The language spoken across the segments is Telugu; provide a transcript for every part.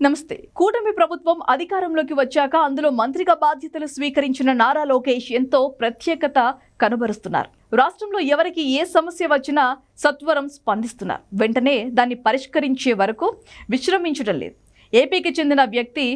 నమస్తే. కూటమి ప్రభుత్వం అధికారంలోకి వచ్చాక అందులో మంత్రిగా బాధ్యతలు స్వీకరించిన నారా లోకేష్ ఎంతో ప్రత్యేకత కనబరుస్తున్నారు. రాష్ట్రంలో ఎవరికి ఏ సమస్య వచ్చినా సత్వరం స్పందిస్తున్నారు. వెంటనే దాన్ని పరిష్కరించే వరకు విశ్రమించడం లేదు. ఏపీకి చెందిన వ్యక్తి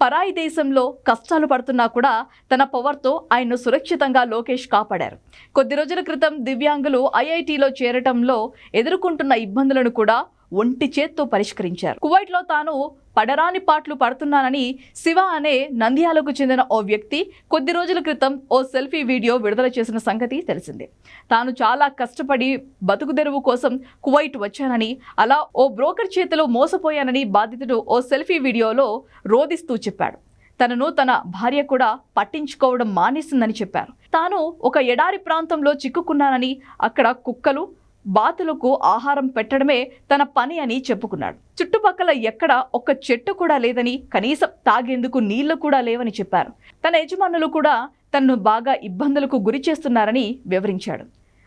పరాయి దేశంలో కష్టాలు పడుతున్నా కూడా తన పవర్తో ఆయన్ను సురక్షితంగా లోకేష్ కాపాడారు. కొద్ది రోజుల క్రితం దివ్యాంగులు ఐఐటిలో చేరటంలో ఎదుర్కొంటున్న ఇబ్బందులను కూడా ఒంటి చేత్తో పరిష్కరించారు. కువైట్లో తాను పడరాని పాటలు పడుతున్నానని శివ అనే నంద్యాలకు చెందిన ఓ వ్యక్తి కొద్ది రోజుల క్రితం ఓ సెల్ఫీ వీడియో విడుదల చేసిన సంగతి తెలిసిందే. తాను చాలా కష్టపడి బతుకుదెరువు కోసం కువైట్ వచ్చానని అలా ఓ బ్రోకర్ చేతిలో మోసపోయానని బాధితుడు ఓ సెల్ఫీ వీడియోలో రోధిస్తూ చెప్పాడు. తనను తన భార్య కూడా పట్టించుకోవడం మానేసిందని చెప్పారు. తాను ఒక ఎడారి ప్రాంతంలో చిక్కుకున్నానని అక్కడ కుక్కలు బాతులకు ఆహారం పెట్టడమే తన పని అని చెప్పుకున్నాడు. చుట్టుపక్కల ఎక్కడ ఒక్క చెట్టు కూడా లేదని కనీసం తాగేందుకు నీళ్ళు కూడా లేవని చెప్పారు. తన యజమానులు కూడా తనను బాగా ఇబ్బందులకు గురి చేస్తున్నారని వివరించాడు.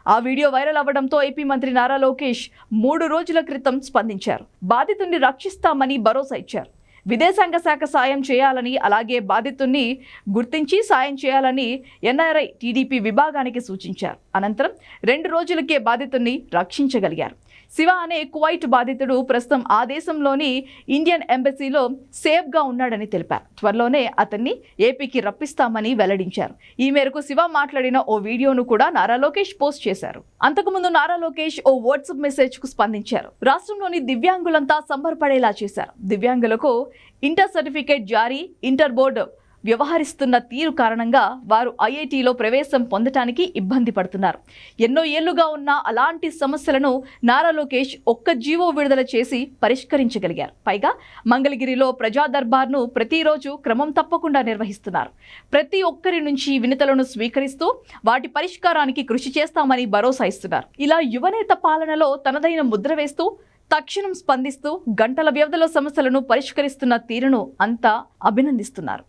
ఆ వీడియో వైరల్ అవ్వడంతో ఏపీ మంత్రి నారా లోకేష్ మూడు రోజుల క్రితం స్పందించారు. బాధితుడిని రక్షిస్తామని భరోసా ఇచ్చారు. విదేశాంగ శాఖ సాయం చేయాలని అలాగే బాధితుణ్ణి గుర్తించి సాయం చేయాలని ఎన్ఆర్ఐ టీడీపీ విభాగానికి సూచించారు. అనంతరం రెండు రోజులకే బాధితుణ్ణి రక్షించగలిగారు. శివ అనే కువైట్ బాధితుడు ప్రస్తుతం ఆ దేశంలోని ఇండియన్ ఎంబసీలో సేఫ్గా ఉన్నాడని తెలిపారు. త్వరలోనే అతన్ని ఏపీకి రప్పిస్తామని వెల్లడించారు. ఈ మేరకు శివ మాట్లాడిన ఓ వీడియోను కూడా నారా లోకేష్ పోస్ట్ చేశారు. అంతకుముందు నారా లోకేష్ ఓ వాట్సాప్ మెసేజ్కు స్పందించారు. రాష్ట్రంలోని దివ్యాంగులంతా సంబరపడేలా చేశారు. దివ్యాంగులకు ఇంటర్ సర్టిఫికేట్ జారీ ఇంటర్ బోర్డు వ్యవహరిస్తున్న తీరు కారణంగా వారు ఐఐటిలో ప్రవేశం పొందటానికి ఇబ్బంది పడుతున్నారు. ఎన్నో ఏళ్ళుగా ఉన్న అలాంటి సమస్యలను నారా లోకేష్ ఒక్క జీవో విడుదల చేసి పరిష్కరించగలిగారు. పైగా మంగళగిరిలో ప్రజా దర్బార్ను ప్రతిరోజు క్రమం తప్పకుండా నిర్వహిస్తున్నారు. ప్రతి ఒక్కరి నుంచి వినతలను స్వీకరిస్తూ వాటి పరిష్కారానికి కృషి చేస్తామని భరోసా ఇస్తున్నారు. ఇలా యువనేత పాలనలో తనదైన ముద్ర వేస్తూ తక్షణం స్పందిస్తూ గంటల వ్యవధిలో సమస్యలను పరిష్కరిస్తున్న తీరును అంతా అభినందిస్తున్నారు.